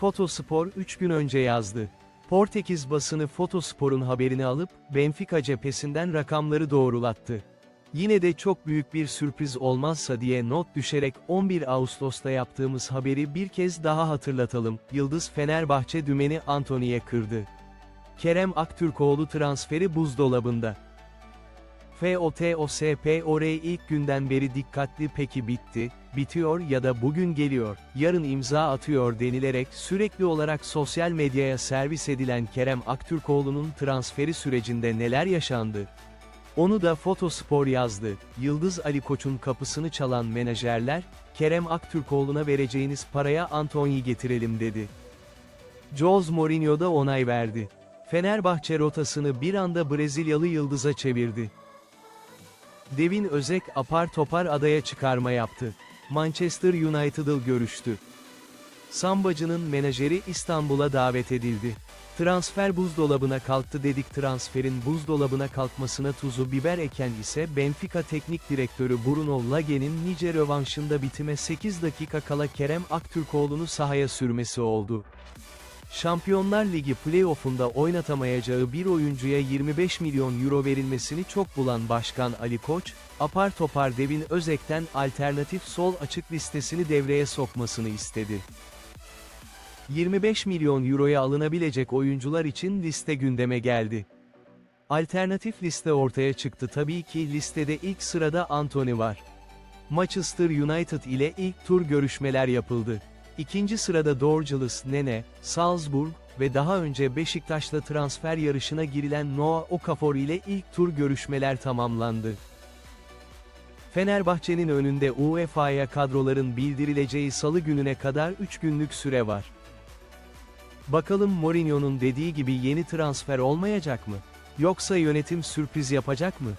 Fotospor 3 gün önce yazdı. Portekiz basını Fotospor'un haberini alıp, Benfica cephesinden rakamları doğrulattı. Yine de çok büyük bir sürpriz olmazsa diye not düşerek 11 Ağustos'ta yaptığımız haberi bir kez daha hatırlatalım. Yıldız Fenerbahçe dümeni Antony'ye kırdı. Kerem Aktürkoğlu transferi buzdolabında. FOTOSPOR ilk günden beri dikkatli peki bitti, bitiyor ya da bugün geliyor, yarın imza atıyor denilerek sürekli olarak sosyal medyaya servis edilen Kerem Aktürkoğlu'nun transferi sürecinde neler yaşandı? Onu da Fotospor yazdı. Yıldız Ali Koç'un kapısını çalan menajerler, Kerem Aktürkoğlu'na vereceğiniz paraya Antony'yi getirelim dedi. Jose Mourinho da onay verdi. Fenerbahçe rotasını bir anda Brezilyalı yıldıza çevirdi. Devin Özek apar topar adaya çıkarma yaptı. Manchester United'ı görüştü. Sambacı'nın menajeri İstanbul'a davet edildi. Transfer buzdolabına kalktı dedik transferin buzdolabına kalkmasına tuzu biber eken ise Benfica Teknik Direktörü Bruno Lage'nin nice rövanşında bitime 8 dakika kala Kerem Aktürkoğlu'nu sahaya sürmesi oldu. Şampiyonlar Ligi playoff'unda oynatamayacağı bir oyuncuya 25 milyon euro verilmesini çok bulan Başkan Ali Koç, apar topar Devin Özek'ten alternatif sol açık listesini devreye sokmasını istedi. 25 milyon euroya alınabilecek oyuncular için liste gündeme geldi. Alternatif liste ortaya çıktı tabii ki listede ilk sırada Anthony var. Manchester United ile ilk tur görüşmeler yapıldı. İkinci sırada Dorgeles Nene, Salzburg ve daha önce Beşiktaş'la transfer yarışına girilen Noah Okafor ile ilk tur görüşmeler tamamlandı. Fenerbahçe'nin önünde UEFA'ya kadroların bildirileceği salı gününe kadar 3 günlük süre var. Bakalım Mourinho'nun dediği gibi yeni transfer olmayacak mı? Yoksa yönetim sürpriz yapacak mı?